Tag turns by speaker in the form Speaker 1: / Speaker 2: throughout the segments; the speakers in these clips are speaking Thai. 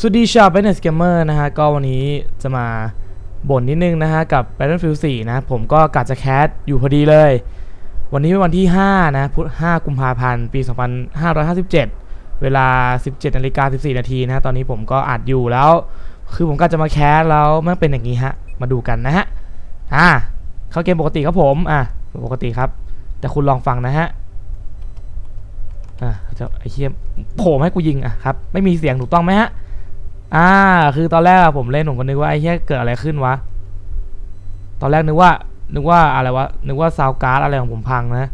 Speaker 1: สวัสดีชาว b บ n e s Gamer นะฮะ ก็วันนี้จะมาบ่นนิดนึงนะฮะ กับ Battlefield 4 นะ ผมก็กะจะแคสอยู่พอดีเลย วันนี้เป็นวันที่ 5 นะพุธ5กุมภาพันธ์ ปี 2557 เวลา 17นาฬิกา14 นาทีนะฮะตอนนี้ผมก็อัดอยู่แล้ว คือผมก็จะมาแคสแล้วมันเป็นอย่างนี้ฮะ มาดูกันนะฮะ อ่า เข้าเกมปกติครับผม อะ ปกติครับ แต่คุณลองฟังนะฮะอะจะไอ้เชี่ยโผล่ให้กูยิงอะครับ ไม่มีเสียงถูกต้องไหมฮะ อ่า คือตอนแรกอะผมเล่นผมก็นึกว่าไอ้เหี้ยเกิดอะไรขึ้นวะ ตอนแรกนึกว่า นึกว่าอะไรวะ นึกว่าซาวการ์ดอะไรของผมพังนะ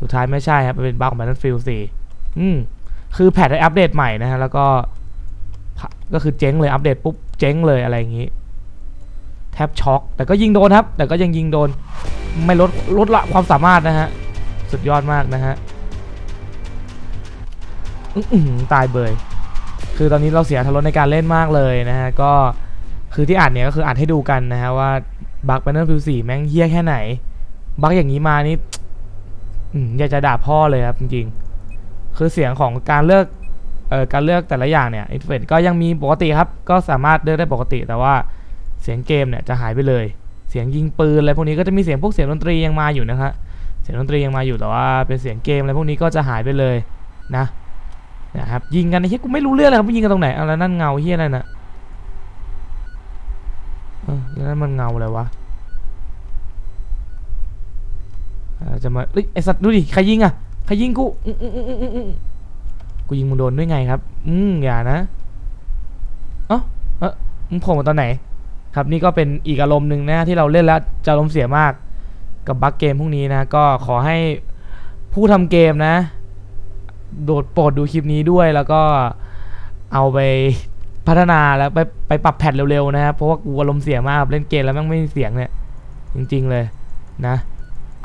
Speaker 1: สุดท้ายไม่ใช่ครับเป็นบั๊กของ Battlefield 4อืม คือแพทได้อัปเดตใหม่นะฮะ แล้วก็ ก็คือเจ๊งเลย อัปเดตปุ๊บเจ๊งเลยอะไรอย่างงี้ แทบช็อก แต่ก็ยิงโดนครับ แต่ก็ยังยิงโดน ไม่ลด ลดละความสามารถนะฮะ สุดยอดมากนะฮะตายเบย คือตอนนี้เราเสียทารถในการเล่นมากเลยนะฮะก็คือที่อ่านเนี่ยก็คืออ่านให้ดูกันนะฮะว่าบัค Battlefield 4แม่งเฮี้ยแค่ไหน บัคอย่างนี้มานี่อยากจะด่าพ่อเลยครับจริงๆ คือเสียงของการเลือกเอ่อการเลือกแต่ละอย่างเนี่ยอินเทอร์เฟซก็ยังมีปกติครับ ก็สามารถเลือกได้ปกติ แต่ว่าเสียงเกมเนี่ยจะหายไปเลย เสียงยิงปืนอะไรพวกนี้ก็จะมีเสียงพวกเสียงดนตรียังมาอยู่นะครับเสียงดนตรียังมาอยู่แต่ว่าเป็นเสียงเกมอะไรพวกนี้ก็จะหายไปเลยนะ นะครับยิงกันไอ้เฮียกูไม่รู้เรื่องเลยครับว่ยิงกันตรงไหนเอาแล้วนั่นเงาเฮียอะไรน่ะเออแล้วนั่นมันเงาอะไรวะจะมาเอ้ยไอสัตว์ดูดิใครยิงอะใครยิงกูกูยิงมึงโดนด้วยไงครับ อืมอย่านะเอ้าเออมึงโผล่มาตอนไหน ครับนี่ก็เป็นอีกอารมณ์หนึ่งนะที่เราเล่นแล้วจะอารมณ์เสียมากกับบั๊กเกมพวกนี้นะ ก็ขอให้ผู้ทำเกมนะ โดดโปรดดูคลิปนี้ด้วยแล้วก็เอาไปพัฒนาแล้วไปไปปรับแพทเร็วๆนะครับเพราะว่ากูอารมณ์เสียมากเล่นเกมแล้วแม่งไม่มีเสียงเนี่ย จริง ๆเลยนะ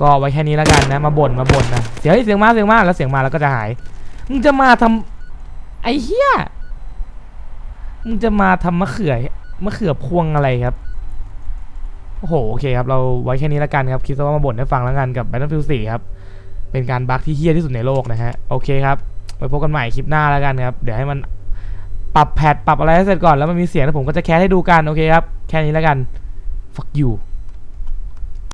Speaker 1: ก็ไว้แค่นี้แล้วกันนะมาบ่นมาบ่นนะเสียงเฮ้ยเสียงมาเสียงมาแล้วเสียงมาแล้วก็จะหายมึงจะมาทำไอ้เหี้ยมึงจะมาทำมะเขือมะเขือพวงอะไรครับโอ้โหโอเคครับเราไว้แค่นี้แล้วกันครับคิดซะว่ามาบ่นให้ฟังแล้วกันกับ Battlefield 4ครับ เป็นการบั๊กที่เฮี้ยที่สุดในโลกนะฮะ โอเคครับไว้พบกันใหม่คลิปหน้าแล้วกันครับ เดี๋ยวให้มันปรับแพทปรับอะไรให้เสร็จก่อนแล้วมันมีเสียงแล้วผมก็จะแคสให้ดูกัน โอเคครับ แค่นี้แล้วกัน fuck you